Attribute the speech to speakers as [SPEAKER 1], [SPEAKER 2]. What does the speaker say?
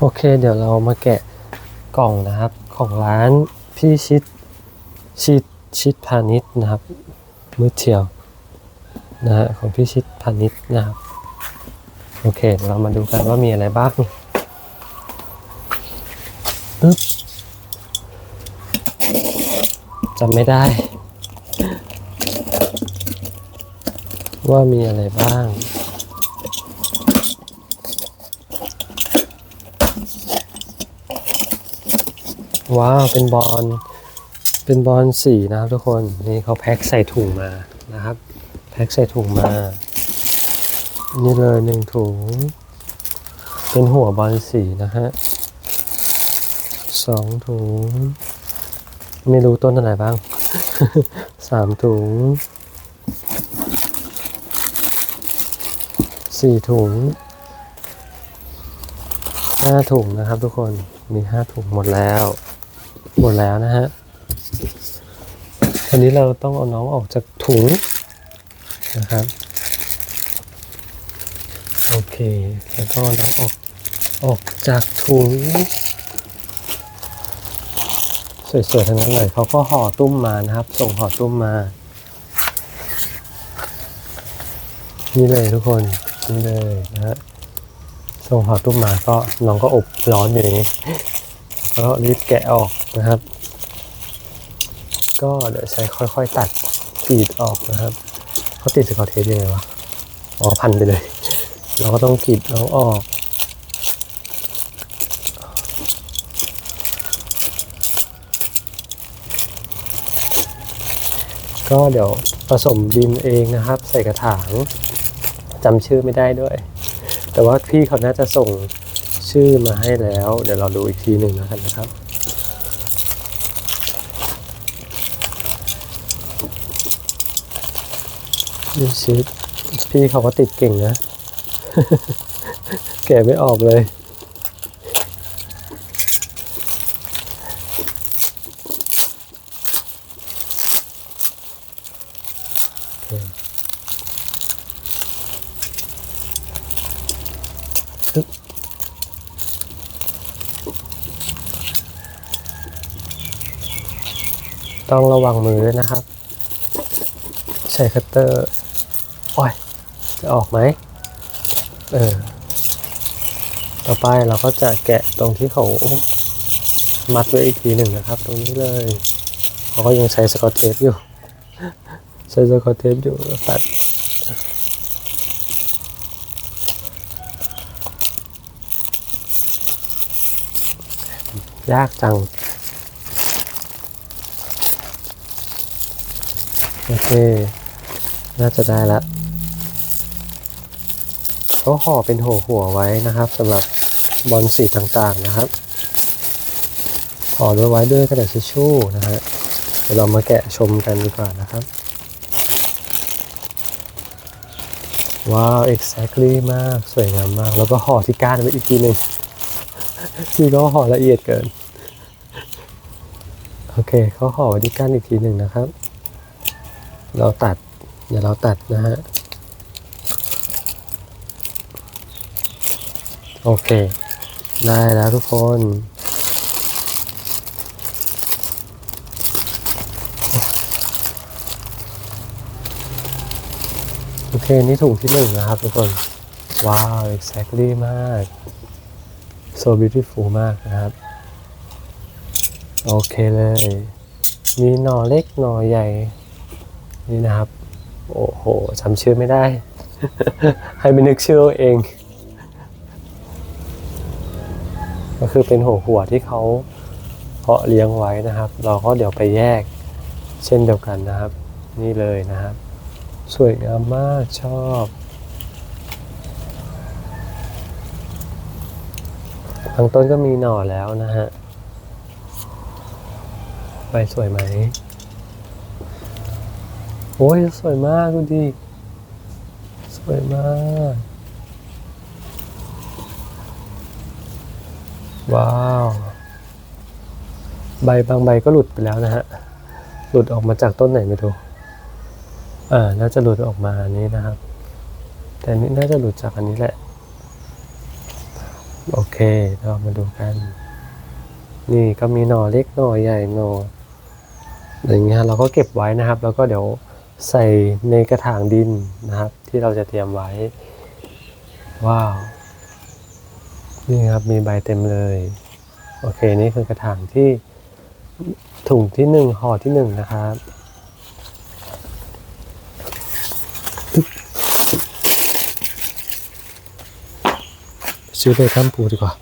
[SPEAKER 1] โอเค เดี๋ยวเรามาแกะกล่องนะครับของร้านพี่ชิดชิดชิดพาณิชย์นะครับมือเที่ยวนะฮะของพี่ชิดพาณิชย์นะครับโอเคเดี๋ยวเรามาดูกันว่ามีอะไรบ้างปึ๊บจำไม่ได้ ว่ามีอะไรบ้าง ว้าว เป็นบอล เป็นบอลสีนะครับทุกคน นี่เขาแพ็คใส่ถุงมานะครับ แพ็คใส่ถุงมา นี่เลยหนึ่งถุง เป็นหัวบอลสีนะฮะสองถุง ไม่รู้ต้นอะไรบ้าง สามถุง สี่ถุง ห้าถุงนะครับทุกคนมีห้าถุงหมดแล้ว หมดแล้วนะฮะทีนี้เราต้องเอาน้องออกจากถุงนะครับโอเคแล้วก็เอาน้องออกออกจากถุงสวยๆทั้งนั้นเลยเขาก็ห่อตุ้มมานะครับ ส่งห่อตุ้มมา นี่เลยทุกคนนี่เลยนะฮะ ส่งห่อตุ้มมาก็น้องก็อบร้อนอยู่นี้แล้วก็รีบแกะออกนะครับ ก็เดี๋ยวใช้ค่อยๆตัดกรีดออกนะครับเขาติดสกอตเทปยังไงวะอ๋อพันไปเลย เราก็ต้องกรีดน้องออกก็เดี๋ยวผสมดินเองนะครับ ใส่กระถางจำชื่อไม่ได้ด้วย แต่ว่าพี่เขาน่าจะส่งชื่อมาให้แล้ว เดี๋ยวเราดูอีกทีหนึ่งแล้วกันนะครับดูสิพี่เขาก็ติดเก่งนะ แก่ไม่ออกเลย โอเคปึ๊บ ต้องระวังมือด้วยนะครับ ใช้คัตเตอร์โอ้ยจะออกไหมเออต่อไปเราก็จะแกะตรงที่เขามัดไว้อีกทีหนึ่งนะครับ ตรงนี้เลยเขาก็ยังใช้สกอตเทปอยู่ ใช้สกอตเทปอยู่แล้วตัด ยากจัง โอเค น่าจะได้ละเขาห่อเป็นหัวหัวไว้นะครับสำหรับบอลสีต่างๆนะครับห่อด้วยไว้ด้วยกระดาษทิชชู่นะฮะเดี๋ยวเรามาแกะชมกันดีกว่านะครับ ว้าว exactly มาก สวยงามมาก แล้วก็ห่อที่ก้านไว้อีกทีหนึ่ง ที่ก็ห่อละเอียดเกิน โอเคเขาห่อว้ที่ก้านอีกทีหนึ่งนะครับ เราตัดเดี๋ยวเราตัดนะฮะ โอเค ได้แล้วทุกคนโอเค นี่ถุงที่หนึ่งนะครับทุกคน ว้าว exactly มาก so beautiful มากนะครับ โอเคเลย มีหน่อเล็กหน่อใหญ่ นี่นะครับ โอ้โหจำชื่อไม่ได้ ให้ไปนึกชื่อเอเอง ก็คือเป็นหัวหัวที่เขาเพาะเลี้ยงไว้นะครับ เราก็เดี๋ยวไปแยกเช่นเดียวกันนะครับ นี่เลยนะครับ สวยงามมากชอบ บางต้นก็มีหน่อแล้วนะฮะใบสวยไหม โอ้ยสวยมากดูดิ สวยมาก ว้าว ใบบางใบก็หลุดไปแล้วนะฮะ หลุดออกมาจากต้นไหนไม่รู้อ่า น่าจะหลุดออกมาอันนี้นะครับ แต่นี่น่าจะหลุดจากอันนี้แหละ โอเค เรามาดูกัน นี่ก็มีหน่อเล็กหน่อใหญ่หน่ออย่างเงี้ยเราก็เก็บไว้นะครับ แล้วก็เดี๋ยวใส่ในกระถางดินนะครับ ที่เราจะเตรียมไว้ ว้าว นี่ครับมีใบเต็มเลย โอเค นี่คือกระถางที่ถุงที่หนึ่งห่อที่หนึ่งนะครับ บซื้อไปข้ามปูดีกว่า